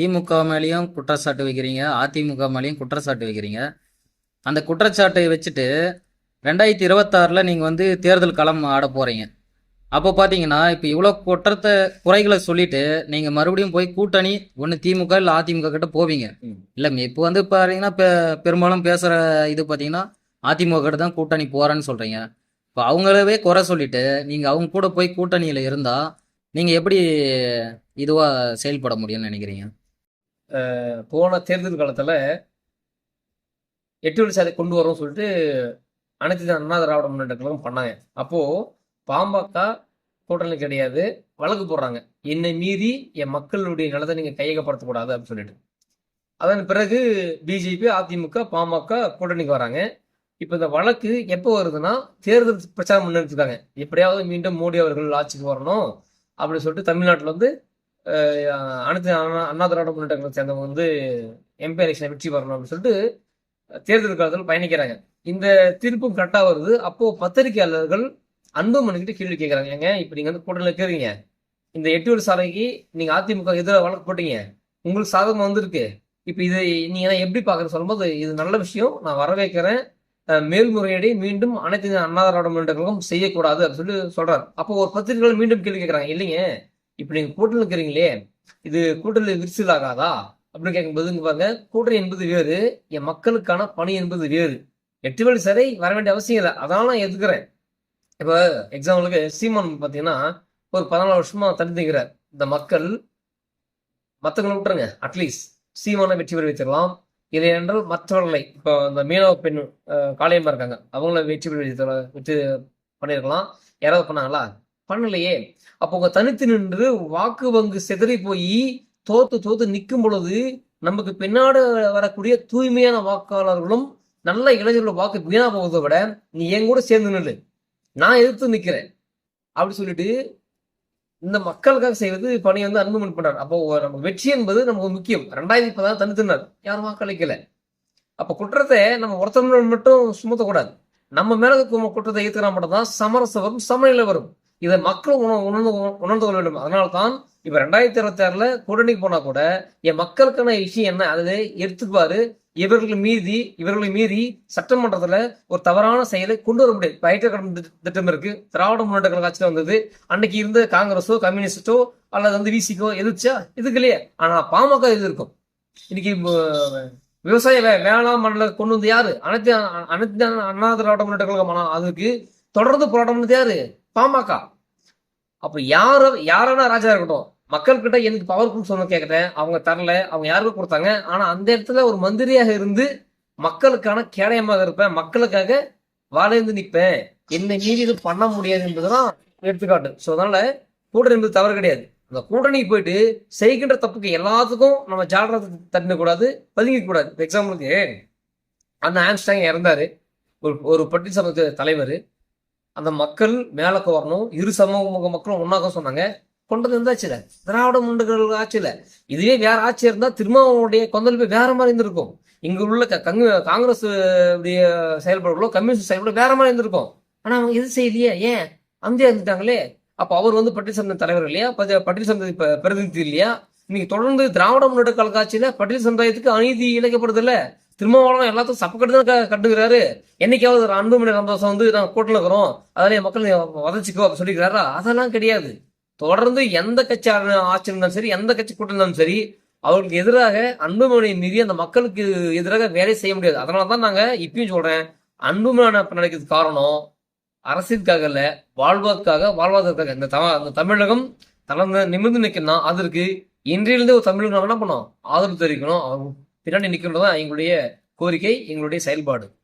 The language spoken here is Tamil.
திமுக மேலேயும் குற்றச்சாட்டு வைக்கிறீங்க அதிமுக மேலேயும் குற்றச்சாட்டு வைக்கிறீங்க. அந்த குற்றச்சாட்டை வச்சுட்டு ரெண்டாயிரத்தி இருபத்தாறில் நீங்கள் வந்து தேர்தல் களம் ஆட போகிறீங்க அப்போ பார்த்தீங்கன்னா இப்போ இவ்வளோ குற்றத்தை குறைகளை சொல்லிட்டு நீங்கள் மறுபடியும் போய் கூட்டணி ஒன்று திமுக இல்லை அதிமுக கிட்ட போவீங்க. இல்லை இப்போ வந்து பார்த்தீங்கன்னா பெ பெரும்பாலும் பேசுகிற இது பார்த்தீங்கன்னா அதிமுக கிட்ட தான் கூட்டணி போகிறேன்னு சொல்கிறீங்க இப்போ அவங்களவே குறை சொல்லிட்டு நீங்கள் அவங்க கூட போய் கூட்டணியில் இருந்தால் நீங்கள் எப்படி இதுவாக செயல்பட முடியும்னு நினைக்கிறீங்க? போன தேர்தல் காலத்தில் எட்டு வழி சாலை கொண்டு வரோம்னு சொல்லிட்டு அனைத்து அண்ணா திராவிட முன்னேற்ற கழகம் பண்ணாங்க. அப்போது பாமக கூட்டணி கிடையாது வழக்கு போடுறாங்க. என்னை மீறி என் மக்களுடைய நிலத்தை நீங்கள் கையகப்படுத்தக்கூடாது அப்படின்னு சொல்லிட்டு. அதன் பிறகு பிஜேபி அதிமுக பாமக கூட்டணிக்கு வராங்க. இப்போ இந்த வழக்கு எப்போ வருதுன்னா தேர்தல் பிரச்சாரம் முன்னெடுத்துருக்காங்க. எப்படியாவது மீண்டும் மோடி அவர்கள் ஆட்சிக்கு வரணும் அப்படின்னு சொல்லிட்டு தமிழ்நாட்டில் வந்து அனைத்து அண்ணா திராவிட முன்னேற்ற கழகத்தை சேர்ந்தவங்க வந்து எம்பி எலெக்ஷனை வெற்றி பெறணும் அப்படின்னு சொல்லிட்டு தேர்தல் காலத்தில் பயணிக்கிறாங்க. இந்த தீர்ப்பும் கரெக்டாக வருது. அப்போ பத்திரிகையாளர்கள் அன்புமணிக்கிட்ட கேள்வி கேட்குறாங்க ஏங்க இப்போ நீங்கள் வந்து கூட்டணியில் இருக்கிறீங்க இந்த எட்டு சாலைக்கு நீங்கள் அதிமுக எதிராக வழக்கு போட்டீங்க. உங்களுக்கு சாதகம் வந்திருக்கு. இப்போ இது நீங்கள் எப்படி பார்க்குறது சொல்லும்போது இது நல்ல விஷயம். நான் வரவேற்கிறேன். அஹ், மேல்முறையீடை மீண்டும் அனைத்து இந்திய அண்ணா திராவிட செய்யக்கூடாது அப்படின்னு சொல்லி சொல்கிறார் அப்போ ஒரு பத்திரிகையாளர் மீண்டும் கேள்வி கேட்குறாங்க இல்லைங்க. இப்போ நீங்கள் கூட்டணியில் இருக்கிறீங்களே இது கூட்டணி விரிசல் ஆகாதா அப்படின்னு கேட்கும்போது இங்க பாருங்க கூட்டணி என்பது வேறு என் மக்களுக்கான பணி என்பது வேறு. எட்டு வேலை சரி வர வேண்டிய அவசியம் இல்லை. அதனால நான் எதுக்குறேன் இப்போ எக்ஸாம்பிளுக்கு சீமான் பார்த்தீங்கன்னா ஒரு பதினாலு வருஷமா தண்ணி நிற்கிறார் இந்த மக்கள் மற்றவங்களை விட்டுருங்க அட்லீஸ்ட் சீமானை வெற்றி பெற வைத்திடலாம் இல்லை என்றால் மற்றவர்களை இப்போ இந்த மீனவ பெண் அஹ், காளியம்மா இருக்காங்க. அவங்கள வெற்றி பெற வைத்து வெற்றி பண்ணியிருக்கலாம். யாராவது பண்ணாங்களா? பண்ணலையே. அப்போ உங்க தனித்து நின்று வாக்கு வங்கு சிதறி போய் தோத்து தோத்து நிற்கும் பொழுது நமக்கு பின்னாடி வரக்கூடிய தூய்மையான வாக்காளர்களும் நல்ல இளைஞர்கள் வாக்கு வீணா போவதை விட நீ என் கூட சேர்ந்து நில்லு. நான் எதிர்த்து நிக்கிறேன் அப்படி சொல்லிட்டு இந்த மக்களுக்காக செய்வது பணி வந்து அன்புமன் பண்றாரு அப்போ நம்ம வெற்றி என்பது நமக்கு முக்கியம். ரெண்டாயிரத்தி பதினாறு தனித்தினார் யாரும் வாக்களிக்கல. அப்ப குற்றத்தை நம்ம ஒருத்தர் மட்டும் சுமத்தக்கூடாது. நம்ம மேல குற்றத்தை ஏத்துக்கிறா மட்டும் தான் சமரசம் வரும் சமநிலை வரும். இதை மக்கள் உண- உணர்ந்து உணர்ந்து கொள்ள வேண்டும். அதனால்தான் இப்ப ரெண்டாயிரத்தி இருபத்தி ஆறுல கூட்டணிக்கு போனா கூட என் மக்களுக்கான விஷயம் என்ன? அதை எடுத்துக்குவாரு இவர்கள் மீறி இவர்களை மீறி சட்டமன்றத்துல ஒரு தவறான செயலை கொண்டு வர முடியாது. இப்ப கடன் திட்ட- திட்டம் இருக்கு. திராவிட முன்னேற்ற கழக ஆட்சியில வந்தது. அன்னைக்கு இருந்த காங்கிரஸோ கம்யூனிஸ்டோ அல்லது வந்து விசிக்கோ எதிர்ச்சா? இதுக்கு இல்லையே ஆனா பாமக இது இருக்கும்? இன்னைக்கு விவசாய வே- வேளாண் மண்டல கொண்டு வந்து யாரு? அனைத்து அனைத்து அண்ணா திராவிட முன்னேற்ற கழகம் அதுக்கு தொடர்ந்து போராட்டம் பண்ணது யாரு? பாமக. அப்ப யார யாரான ராஜா இருக்கட்டும் மக்கள்கிட்ட எனக்கு பவர் சொன்ன கேட்குறேன் அவங்க தரல அவங்க யாருக்கும் கொடுத்தாங்க? ஆனா அந்த இடத்துல ஒரு மந்திரியாக இருந்து மக்களுக்கான கேடயமாக இருப்பேன். மக்களுக்காக வாழ்ந்து நிற்பேன். என்னை மீறி இது பண்ண முடியாது என்பதுதான் எடுத்துக்காட்டு. ஸோ அதனால கூட்டணி என்பது தவறு கிடையாது. அந்த கூட்டணிக்கு போயிட்டு செய்கின்ற தப்புக்கு எல்லாத்துக்கும் நம்ம ஜாலரா தட்டினக்கூடாது பதுங்கிக்க கூடாது எக்ஸாம்பிளுக்கு அந்த ஆம்ஸ்டாங் இறந்தாரு. ஒரு ஒரு பட்டி சமத்து தலைவர். அந்த மக்கள் மேலக்கு வரணும் இரு சமூக மக்களும் ஒன்னாக சொன்னாங்க. கொண்டது இருந்தாச்சுல திராவிட முண்டுகள் ஆட்சியில. இதுவே வேற ஆட்சி இருந்தா திருமாவனுடைய கொந்தளிப்பு வேற மாதிரி இருந்திருக்கும். இங்க உள்ள க- காங்கிரஸ் செயல்பாடுகளோ கம்யூனிஸ்ட் செயல்பாடு வேற மாதிரி இருந்திருக்கும். ஆனா அவங்க எது செய்யலையே? ஏன்? அமைதியா இருந்துட்டாங்களே. அப்ப அவர் வந்து பட்டியல் சந்த தலைவர் இல்லையா? பட்டியல் சந்த பிரதிநிதி இல்லையா? இன்னைக்கு தொடர்ந்து திராவிட முன்னேற்ற கழக ஆட்சியில பட்டியல் சமுதாயத்துக்கு அநீதி இழைக்கப்படுது இல்ல? திருமாவளவன் எல்லாத்தையும் சப்பக்கட்டு தான் கட்டுக்கிறாரு கட்டுகிறாரு. என்னைக்காவது ஒரு அன்புமணி சந்தோஷம் வந்து நாங்கள் கூட்டில் இருக்கிறோம். அதனால மக்கள் வதச்சிக்கோ அப்படி சொல்லிக்கிறாரா? அதெல்லாம் கிடையாது. தொடர்ந்து எந்த கட்சி ஆட்சி இருந்தாலும் சரி எந்த கட்சி கூட்டம் இருந்தாலும் சரி அவர்களுக்கு எதிராக அன்புமணி நிதி அந்த மக்களுக்கு எதிராக வேலை செய்ய முடியாது. அதனால தான் நாங்கள் இப்பயும் சொல்கிறேன் அன்புமணி நடக்கிறதுக்கு காரணம் அரசியலுக்காக இல்லை வாழ்வாக்காக வாழ்வாதாரத்துக்காக. இந்த தம அந்த தமிழகம் தளர்ந்து நிமிர்ந்து நிற்கணும் அதற்கு இன்றையிலிருந்து ஒரு தமிழகம் என்ன பண்ணோம் ஆதரவு தெரிவிக்கணும். அவங்க பின்னாடி நிற்கின்றதான் எங்களுடைய கோரிக்கை எங்களுடைய செயல்பாடு.